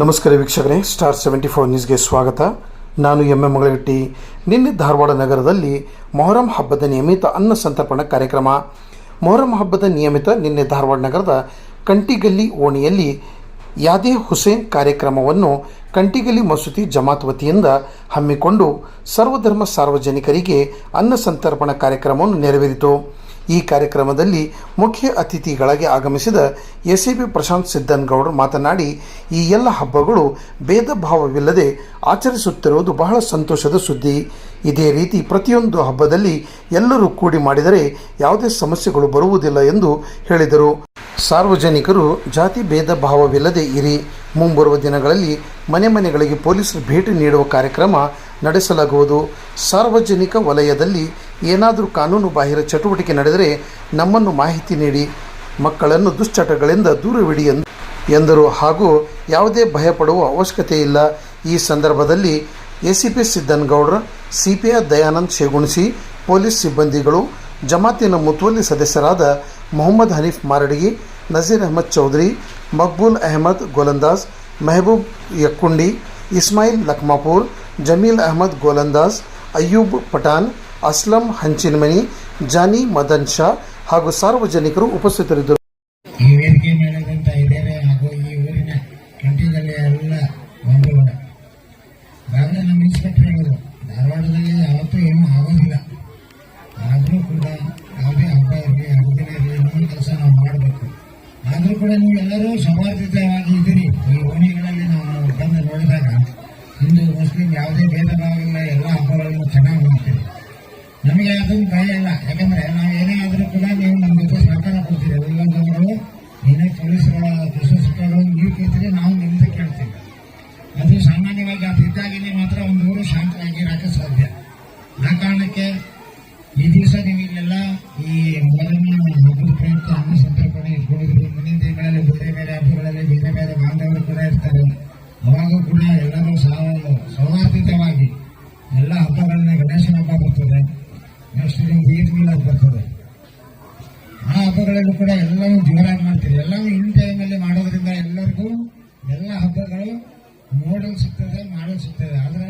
ನಮಸ್ಕಾರ ವೀಕ್ಷಕರೇ star seventy four ನ್ಯೂಸ್ಗೆ ಸ್ವಾಗತ. ನಾನು ಎಂ ಎಂ ಮಗಳಗಟ್ಟಿ. ನಿನ್ನೆ ಧಾರವಾಡ ನಗರದಲ್ಲಿ ಮೊಹರಂ ಹಬ್ಬದ ನಿಯಮಿತ ಅನ್ನ ಸಂತರ್ಪಣಾ ಕಾರ್ಯಕ್ರಮ. ಮೊಹರಂ ಹಬ್ಬದ ನಿಯಮಿತ ನಿನ್ನೆ ಧಾರವಾಡ ನಗರದ ಕಂಟಿಗಲ್ಲಿ ಓಣಿಯಲ್ಲಿ ಯಾದೇ ಹುಸೇನ್ ಕಾರ್ಯಕ್ರಮವನ್ನು ಕಂಟಿಗಲ್ಲಿ ಮಸೂತಿ ಜಮಾತ್ ವತಿಯಿಂದ ಹಮ್ಮಿಕೊಂಡು ಸರ್ವಧರ್ಮ ಸಾರ್ವಜನಿಕರಿಗೆ ಅನ್ನ ಸಂತರ್ಪಣಾ ಕಾರ್ಯಕ್ರಮವನ್ನು ನೆರವೇರಿತು. ಈ ಕಾರ್ಯಕ್ರಮದಲ್ಲಿ ಮುಖ್ಯ ಅತಿಥಿಗಳಾಗಿ ಆಗಮಿಸಿದ ಎಸಿಪಿ ಪ್ರಶಾಂತ್ ಸಿದ್ದನ್ಗೌಡರು ಮಾತನಾಡಿ, ಈ ಎಲ್ಲ ಹಬ್ಬಗಳು ಭೇದ ಭಾವವಿಲ್ಲದೆ ಆಚರಿಸುತ್ತಿರುವುದು ಬಹಳ ಸಂತೋಷದ ಸುದ್ದಿ. ಇದೇ ರೀತಿ ಪ್ರತಿಯೊಂದು ಹಬ್ಬದಲ್ಲಿ ಎಲ್ಲರೂ ಕೂಡಿ ಮಾಡಿದರೆ ಯಾವುದೇ ಸಮಸ್ಯೆಗಳು ಬರುವುದಿಲ್ಲ ಎಂದು ಹೇಳಿದರು. ಸಾರ್ವಜನಿಕರು, ಜಾತಿ ಭೇದ ಭಾವವಿಲ್ಲದೆ ಇರಿ. ಮುಂಬರುವ ದಿನಗಳಲ್ಲಿ ಮನೆ ಮನೆಗಳಿಗೆ ಪೊಲೀಸರು ಭೇಟಿ ನೀಡುವ ಕಾರ್ಯಕ್ರಮ ನಡೆಸಲಾಗುವುದು. ಸಾರ್ವಜನಿಕ ವಲಯದಲ್ಲಿ ಏನಾದರೂ ಕಾನೂನು ಬಾಹಿರ ಚಟುವಟಿಕೆ ನಡೆದರೆ ನಮ್ಮನ್ನು ಮಾಹಿತಿ ನೀಡಿ. ಮಕ್ಕಳನ್ನು ದುಶ್ಚಟಗಳಿಂದ ದೂರವಿಡಿ ಎಂದು ಎಂದರು. ಹಾಗೂ ಯಾವುದೇ ಭಯಪಡುವ ಅವಶ್ಯಕತೆ ಇಲ್ಲ. ಈ ಸಂದರ್ಭದಲ್ಲಿ ACP Siddanagoudar CPI Dayanand Shegunasi, police ಸಿಬ್ಬಂದಿಗಳು, ಜಮಾತಿನ ಮುತುವಲ್ಲಿ ಸದಸ್ಯರಾದ ಮೊಹಮ್ಮದ್ ಹನೀಫ್ ಮಾರಡಿಗಿ, ನಜೀರ್ ಅಹಮದ್ ಚೌಧರಿ, ಮಕ್ಬೂಲ್ ಅಹಮದ್ ಗೋಲಂದಾಜ್, ಮೆಹಬೂಬ್ ಯಕ್ಕುಂಡಿ, ಇಸ್ಮಾಯಿಲ್ ಲಕ್ಮಾಪುರ್ ಜಮೀಲ್ ಅಹಮದ್ ಗೋಲಂದಾಜ್, ಅಯ್ಯೂಬ್ ಪಠಾಣ್, ಅಸ್ಲಂ ಹಂಚಿನಮನಿ ಜಾನಿ ಮದನ್ ಶಾ ಹಾಗೂ ಸಾರ್ವಜನಿಕರು ಉಪಸ್ಥಿತರಿದ್ದರು. ಈ ಕೂಡ ಆದರೂ ಕೂಡ ಸೌಹಾರ್ದಯುತವಾಗಿ ಇದ್ದೀರಿ ಈ ಓಣಿಗಳಲ್ಲಿ ನಾವು ಬಂದು ನೋಡಿದಾಗ ಹಿಂದೂ ಮುಸ್ಲಿಂ ಯಾವುದೇ ಭೇದ ಇಲ್ಲ ಎಲ್ಲ ಹಬ್ಬಗಳನ್ನು ಚೆನ್ನಾಗಿ ಮಾಡ್ತೀವಿ. ನಮಗೆ ಅದೊಂದು ಭಯ ಇಲ್ಲ. ಯಾಕಂದ್ರೆ ನಾವು ಏನೇ ಆದರೂ ಕೂಡ ನೀವು ನಮ್ಮ ಜೊತೆ ಸಹಕಾರ ಕೊಡ್ತೀರಿ. ಇಲ್ಲಂತಂದ್ರು ಏನೇ ಪೊಲೀಸರ ದುಷ್ಟಗಳು ನೀವು ಕೇಳ್ತೀರಿ, ನಾವು ನಿಮ್ಮದೇ ಕೇಳ್ತೀವಿ. ಅದು ಸಾಮಾನ್ಯವಾಗಿ ಅದು ಇದ್ದಾಗಲೇ ಮಾತ್ರ ಒಂದು ಊರು ಶಾಂತವಾಗಿ ಇರಕ್ಕೆ ಸಾಧ್ಯ. ಆ ಕಾರಣಕ್ಕೆ ಈ ದಿವಸ ನೀವು ಇಲ್ಲೆಲ್ಲ ಈ ಮೊದಲನೇ ಹಬ್ಬದ ಪ್ರಯುಕ್ತ ಅನ್ನ ಸಂತರ್ಪಣೆ ಇಟ್ಕೊಂಡಿದ್ರು ಮುಂದಿನ ದಿನಗಳಲ್ಲಿ ಬೇರೆ ಬೇರೆ ಹಬ್ಬಗಳಲ್ಲಿ ಬೇರೆ ಬೇರೆ ಬಾಂಧವರು ಕೂಡ ಇರ್ತಾರೆ. ಅವಾಗೂ ಕೂಡ ಎಲ್ಲರೂ ಸೌಹಾರ್ದಿತವಾಗಿ ಎಲ್ಲ ಹಬ್ಬಗಳನ್ನ ಗಣೇಶನ ಹಬ್ಬ ಬರ್ತದೆ. ನೆಕ್ಸ್ಟ್ ನಿಮ್ಗೆ ಈದ್ ಬರ್ತದೆ. ಆ ಹಬ್ಬಗಳಲ್ಲೂ ಕೂಡ ಎಲ್ಲವೂ ಜೋರಾಗಿ ಮಾಡ್ತೀವಿ ಎಲ್ಲವೂ ಇನ್ ಟೈಮಲ್ಲಿ ಮಾಡೋದ್ರಿಂದ ಎಲ್ಲರಿಗೂ ಎಲ್ಲ ಹಬ್ಬಗಳು ನೋಡಲು ಸಿಗ್ತದೆ ಮಾಡಲು ಸಿಗ್ತದೆ. ಆದರೆ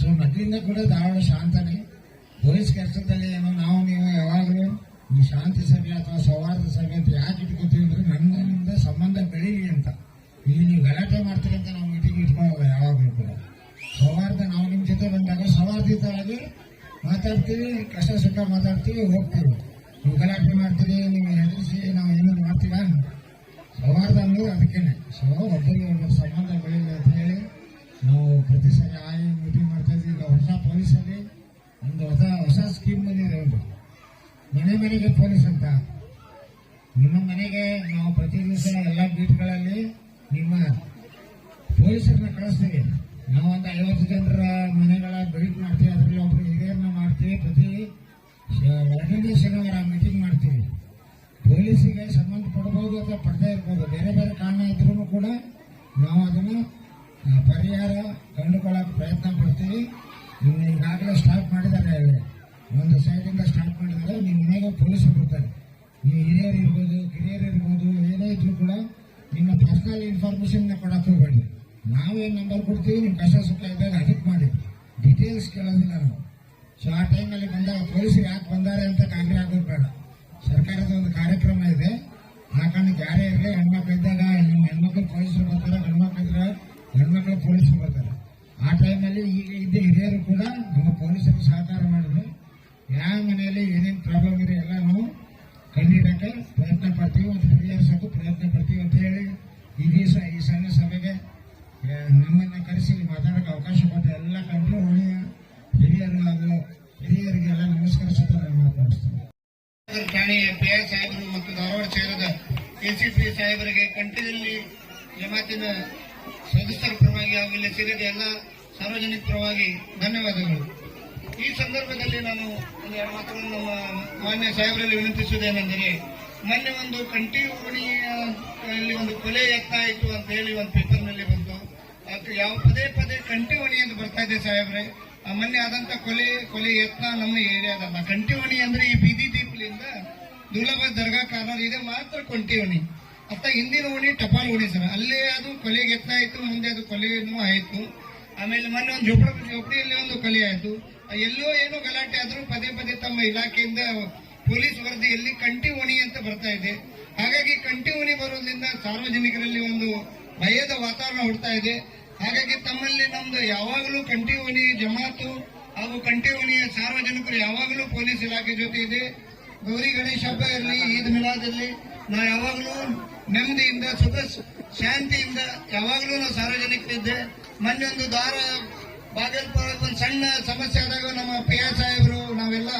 ಸೊ ನಗರಿಂದ ಕೂಡ ಧಾರವಾಡ ಶಾಂತನೆ. ಪೊಲೀಸ್ ಕೆಲಸದಲ್ಲಿ ಏನೋ ನಾವು, ನೀವು, ಯಾವಾಗಲೂ ಈ ಶಾಂತಿ ಸಭೆ ಅಥವಾ ಸೌಹಾರ್ದ ಸಭೆ ಅಂತ ಯಾಕೆ ಇಟ್ಕೋತೀವಿ ಅಂದ್ರೆ ನನ್ನಿಂದ ಸಂಬಂಧ ಬೆಳೀಲಿ ಅಂತ. ಇಲ್ಲಿ ನೀವು ಗಲಾಟೆ ಮಾಡ್ತೀರಿ ಅಂತ ನಾವು ಮೀಟಿಂಗ್ ಇಟ್ಕೊಳ್ಳಲ್ಲ ಯಾವಾಗಲೂ ಕೂಡ. ಸೌಹಾರ್ದ ನಾವು ನಿಮ್ಮ ಜೊತೆ ಬಂದಾಗ ಸೌಹಾರ್ದಿತವಾಗಿ ಮಾತಾಡ್ತೀವಿ, ಕಷ್ಟ ಸುಖ ಮಾತಾಡ್ತೀವಿ, ಹೋಗ್ತೀವಿ. ನೀವು ಗಲಾಟೆ ಮಾಡ್ತೀರಿ, ನೀವು ಹೆದರಿಸಿ ನಾವು ಏನಾದ್ರು ಮಾಡ್ತೀರಾ ಸೌಹಾರ್ದ ಅಂದ್ರೆ ಅದಕ್ಕೇನೆ. ಸೊ ಒಬ್ಬರಿಗೆ ಒಬ್ಬರು ಸಂಬಂಧ ಬೆಳೀಲಿ ಅಂತ ಹೇಳಿ ನಾವು ಪ್ರತಿ ಸರಿ ಆಗಿ ಮಾಡ್ತಾ ಇದ್ವಿ ಈಗ ಹೊಸ ಪೊಲೀಸಲ್ಲಿ ಒಂದು ಹೊಸ ಹೊಸ ಸ್ಕೀಮ್ ಬಂದಿದೆ ಮನೆ ಮನೆಗೆ ಪೊಲೀಸ್ ಅಂತ. ನಿಮ್ಮ ಮನೆಗೆ ನಾವು ಪ್ರತಿ ದಿವಸ ಎಲ್ಲ ಬೀಟ್ಗಳಲ್ಲಿ ನಿಮ್ಮ ಪೊಲೀಸರನ್ನ ಕಳಿಸ್ತೀವಿ. ನಾವು ಒಂದು ಐವತ್ತು ಜನರ ಮನೆಗಳ ಬೆಳಕು ಮಾಡ್ತೀವಿ, ಅದರಲ್ಲಿ ಒಬ್ಬರು ಹಿರಿಯರನ್ನ ಮಾಡ್ತೀವಿ, ಪ್ರತಿ ಎರಡನೇ ಶನಿವಾರ ಮೀಟಿಂಗ್ ಮಾಡ್ತೀವಿ. ಪೊಲೀಸಿಗೆ ಸಂಬಂಧ ಪಡ್ಬೋದು ಅಥವಾ ಪಡ್ತಾ ಇರ್ಬೋದು, ಬೇರೆ ಬೇರೆ ಕಾರಣ ಇದ್ರೂ ಕೂಡ ನಾವು ಅದನ್ನು ಪರಿಹಾರ ಕಂಡುಕೊಳ್ಳೋಕೆ ಪ್ರಯತ್ನ ಪಡ್ತೀವಿ. ಈಗಾಗಲೇ ಸ್ಟಾರ್ಟ್ ಮಾಡಿದ್ದಾರೆ. ಒಂದು ಸೈಡಿಂದ ಸ್ಟಾರ್ಟ್ ಮಾಡಿದ್ದಾರೆ. ನಿಮ್ಮ ಮನೆಗೆ ಪೊಲೀಸರು ಬರ್ತಾರೆ. ನೀವು ಹಿರಿಯರು ಇರ್ಬೋದು, ಕಿರಿಯರು ಇರ್ಬೋದು, ಏನೇ ಇದ್ರೂ ಕೂಡ ನಿಮ್ಮ ಪರ್ಸನಲ್ ಇನ್ಫಾರ್ಮೇಶನ್ನ ಕೊಡಕ್ಕೆ ಹೋಗಬೇಡಿ. ನಾವೇನು ನಂಬರ್ ಕೊಡ್ತೀವಿ ನಿಮ್ಮ ಕಷ್ಟ ಸುಖ ಇದ್ದಾಗ ಅದಕ್ಕೆ ಮಾಡಿ. ಡೀಟೇಲ್ಸ್ ಕೇಳೋದಿಲ್ಲ ನಾವು. ಸೊ ಆ ಟೈಮಲ್ಲಿ ಬಂದಾಗ ಪೊಲೀಸರು ಯಾಕೆ ಬಂದಾರೆ ಅಂತ ಕಾಂಗ್ರೆ ಆಗೋದು ಬೇಡ. ಸರ್ಕಾರದ ಒಂದು ಕಾರ್ಯಕ್ರಮ ಇದೆ. ಆ ಕಾರಣಕ್ಕೆ ಯಾರೇ ಇರಲಿ, ಹೆಣ್ಮಕ್ಳು ಇದ್ದಾಗ ಹೆಣ್ಮಕ್ಳು ಪೊಲೀಸರು ಬರ್ತಾರೆ, ಗಂಡ್ಮಕ್ಳು ಇದ್ರೆ ಹೆಣ್ಮಕ್ಳು ಪೊಲೀಸರು ಬರ್ತಾರೆ. ಆ ಟೈಮಲ್ಲಿ ಈಗ ಇದ್ದ ಹಿರಿಯರು ಕೂಡ ನಮ್ಮ ಪೊಲೀಸರು ಸಹಕಾರ ಮಾಡಿದ್ರು. ಯಾವ ಮನೆಯಲ್ಲಿ ಏನೇನು ಪ್ರಾಬ್ಲಮ್ ಇದೆ ಎಲ್ಲ ನಾವು ಕಂಡಿಡಕ್ಕೆ ಪ್ರಯತ್ನ ಪಡ್ತೀವಿ ಮತ್ತು ಪರಿಹರಿಸೋಕ್ಕೂ ಪ್ರಯತ್ನ ಪಡ್ತೀವಿ ಅಂತ ಹೇಳಿ ಈ ದಿವಸ ಈ ಸಣ್ಣ ಸಭೆಗೆ ನಮ್ಮನ್ನು ಕರೆಸಿ ಮಾತಾಡೋಕೆ ಅವಕಾಶ ಕೊಟ್ಟ ಎಲ್ಲ ಕಂಡು ಒಳ್ಳೆಯ ಹಿರಿಯರು ಹಾಗೂ ಹಿರಿಯರಿಗೆಲ್ಲ ನಮಸ್ಕರಿಸುತ್ತಾ ನಾನು ಮಾತನಾಡಿಸ್ತೇನೆ. ಠಾಣೆಯ ಪಿ ಐ ಸಾಹೇಬರು ಮತ್ತು ಧಾರವಾಡ ಶಹರದ ಎಸಿಪಿ ಸಾಹೇಬರಿಗೆ ಕಂಠದಲ್ಲಿ ಜಮಾತಿನ ಸದಸ್ಯರ ಪರವಾಗಿ ಹಾಗೂ ಇಲ್ಲಿ ಸೇರಿದ ಎಲ್ಲ ಸಾರ್ವಜನಿಕ ಪರವಾಗಿ ಧನ್ಯವಾದಗಳು. ಈ ಸಂದರ್ಭದಲ್ಲಿ ನಾನು ಒಂದು ಎರಡು ಮಾತುಗಳನ್ನು ನಮ್ಮ ಮಾನ್ಯ ಸಾಹೇಬರಲ್ಲಿ ವಿನಂತಿಸುವುದೇನೆಂದರೆ ಮೊನ್ನೆ ಒಂದು ಕಂಟಿ ಓಣಿಯಲ್ಲಿ ಒಂದು ಕೊಲೆ ಯತ್ನ ಆಯಿತು ಅಂತ ಹೇಳಿ ಒಂದು ಪೇಪರ್ನಲ್ಲಿ ಬಂತು. ಅದು ಯಾವ ಪದೇ ಪದೇ ಕಂಟಿ ಓಣಿ ಅಂತ ಬರ್ತಾ ಇದೆ ಸಾಹೇಬ್ರೆ. ಮೊನ್ನೆ ಆದಂತ ಕೊಲೆ ಕೊಲೆ ಯತ್ನ ನಮ್ಮ ಏರಿಯಾದಲ್ಲ ಕಂಟಿ ಓಣಿ ಅಂದ್ರೆ ಈ ಬೀದಿ ದೀಪಲಿಂದ ದುರ್ಲಭ ದರ್ಗಾ ಕಾರಣ ಇದೆ ಮಾತ್ರ ಕಂಟಿವಣಿ ಅತ್ತ ಹಿಂದಿನ ಓಣಿ ಟಪಾಲ್ ಓಣಿ ಸರ್. ಅಲ್ಲೇ ಅದು ಕೊಲೆಗೆ ಯತ್ನ ಆಯ್ತು ಮುಂದೆ ಅದು ಕೊಲೆನೂ ಆಯಿತು. ಆಮೇಲೆ ಮೊನ್ನೆ ಒಂದು ಜೋಪಡ, ಜೊಪಡಿಯಲ್ಲಿ ಒಂದು ಕೊಲೆ ಆಯಿತು. ಎಲ್ಲೋ ಏನೋ ಗಲಾಟೆ ಆದರೂ ಪದೇ ಪದೇ ತಮ್ಮ ಇಲಾಖೆಯಿಂದ ಪೊಲೀಸ್ ವರದಿಯಲ್ಲಿ ಕಂಟಿ ಓಣಿ ಅಂತ ಬರ್ತಾ ಇದೆ. ಹಾಗಾಗಿ ಕಂಟಿ ಓಣಿ ಬರೋದ್ರಿಂದ ಸಾರ್ವಜನಿಕರಲ್ಲಿ ಒಂದು ಭಯದ ವಾತಾವರಣ ಹುಡ್ತಾ ಇದೆ. ಹಾಗಾಗಿ ತಮ್ಮಲ್ಲಿ ನಮ್ದು ಯಾವಾಗಲೂ ಕಂಟಿ ಓಣಿ ಜಮಾತು ಹಾಗೂ ಕಂಟಿ ಓಣಿಯ ಸಾರ್ವಜನಿಕರು ಯಾವಾಗಲೂ ಪೊಲೀಸ್ ಇಲಾಖೆ ಜೊತೆ ಇದೆ. ಗೌರಿ ಗಣೇಶ ಹಬ್ಬ ಇರಲಿ, ಈದ್ ಮಿಲಾದ್ ಇರಲಿ, ನಾ ಯಾವಾಗಲೂ ನೆಮ್ಮದಿಯಿಂದ, ಸುಖ ಶಾಂತಿಯಿಂದ ಯಾವಾಗಲೂ ನಾವು ಸಾರ್ವಜನಿಕರಿದ್ದೆ. ಮೊನ್ನೆ ಒಂದು ದಾರ ಬಾಗಲ್ಪುರ ಒಂದು ಸಣ್ಣ ಸಮಸ್ಯೆ ಆದಾಗ ನಮ್ಮ ಪಿ ಆರ್ ಸಾಹೇಬರು, ನಾವೆಲ್ಲ,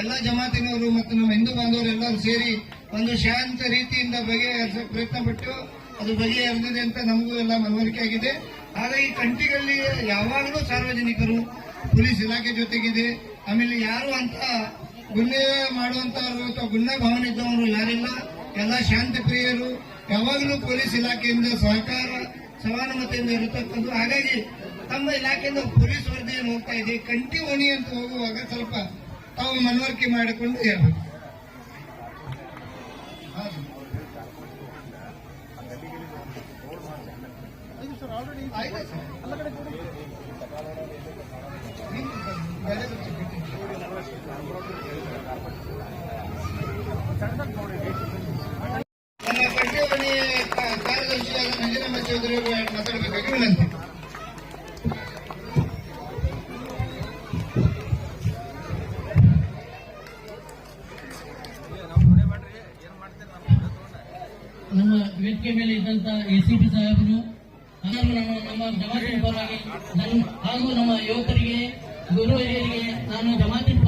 ಎಲ್ಲ ಜಮಾತಿನವರು ಮತ್ತು ನಮ್ಮ ಹಿಂದೂ ಬಾಂಧವರು ಎಲ್ಲರೂ ಸೇರಿ ಒಂದು ಶಾಂತ ರೀತಿಯಿಂದ ಬಗೆಹರಿಸೋಕೆ ಪ್ರಯತ್ನ ಪಟ್ಟು ಅದು ಬಗೆಹರಿದಿದೆ ಅಂತ ನಮಗೂ ಎಲ್ಲ ಮನವರಿಕೆ ಆಗಿದೆ. ಈ ಕಂಟಿಗಳಲ್ಲಿ ಯಾವಾಗಲೂ ಸಾರ್ವಜನಿಕರು, ಪೊಲೀಸ್ ಇಲಾಖೆ ಜೊತೆಗಿದೆ. ಆಮೇಲೆ ಯಾರು ಅಂತ ಗುನ್ನೆ ಮಾಡುವಂತ ಅಥವಾ ಗುನ್ನೆ ಭಾವನೆ ಇದ್ದವರು ಯಾರಿಲ್ಲ. ಎಲ್ಲ ಶಾಂತಿ ಪ್ರಿಯರು. ಯಾವಾಗಲೂ ಪೊಲೀಸ್ ಇಲಾಖೆಯಿಂದ ಸಹಕಾರ ಸಮಾನಮತೆಯಿಂದ ಇರತಕ್ಕದ್ದು. ಹಾಗಾಗಿ ತಮ್ಮ ಇಲಾಖೆಯಿಂದ ಪೊಲೀಸ್ ವರದಿ ಏನು ಹೋಗ್ತಾ ಇದೆ ಕಂಟಿ ಓಣಿ ಅಂತ ಹೋಗುವಾಗ ಸ್ವಲ್ಪ ತಾವು ಮನವರಿಕೆ ಮಾಡಿಕೊಂಡು ಹೇಳ್ಬೇಕು ಆಯ್ತು ನಮ್ಮ ವೇದಿಕೆ ಮೇಲೆ ಇದ್ದಂತ ಎಸಿಪಿ ಸಾಹೇಬರು, ಹಾಗೂ ನಮ್ಮ ನಮ್ಮ ಜಮಾತಿನ ಪರವಾಗಿ ಹಾಗೂ ನಮ್ಮ ಯುವಕರಿಗೆ ಗುರು ಹಿರಿಯರಿಗೆ ನಾನು ಜಮಾತಿನ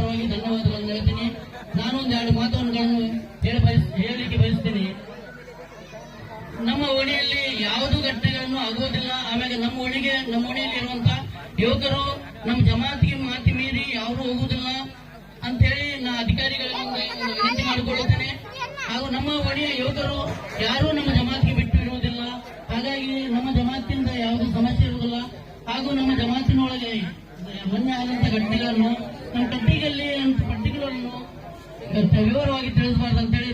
ಮಾಡಿಕೊಳ್ಳುತ್ತೇನೆ ಹಾಗೂ ನಮ್ಮ ಒಡೆಯ ಯೋಧರು ಯಾರೂ ನಮ್ಮ ಜಮಾತಿಗೆ ಬಿಟ್ಟು ಇರುವುದಿಲ್ಲ ಹಾಗಾಗಿ ನಮ್ಮ ಜಮಾತಿನಿಂದ ಯಾವುದೇ ಸಮಸ್ಯೆ ಇರುವುದಿಲ್ಲ. ಹಾಗೂ ನಮ್ಮ ಜಮಾತಿನೊಳಗೆ ಮೊನ್ನೆ ಆದಂತಹ ಘಟನೆಗಳನ್ನು ನಮ್ಮ ಪಟ್ಟಿಗಲ್ಲಿ ಪಟ್ಟಿಗಳನ್ನು ವಿವರವಾಗಿ ತಿಳಿಸಬಾರ್ದು ಅಂತೇಳಿ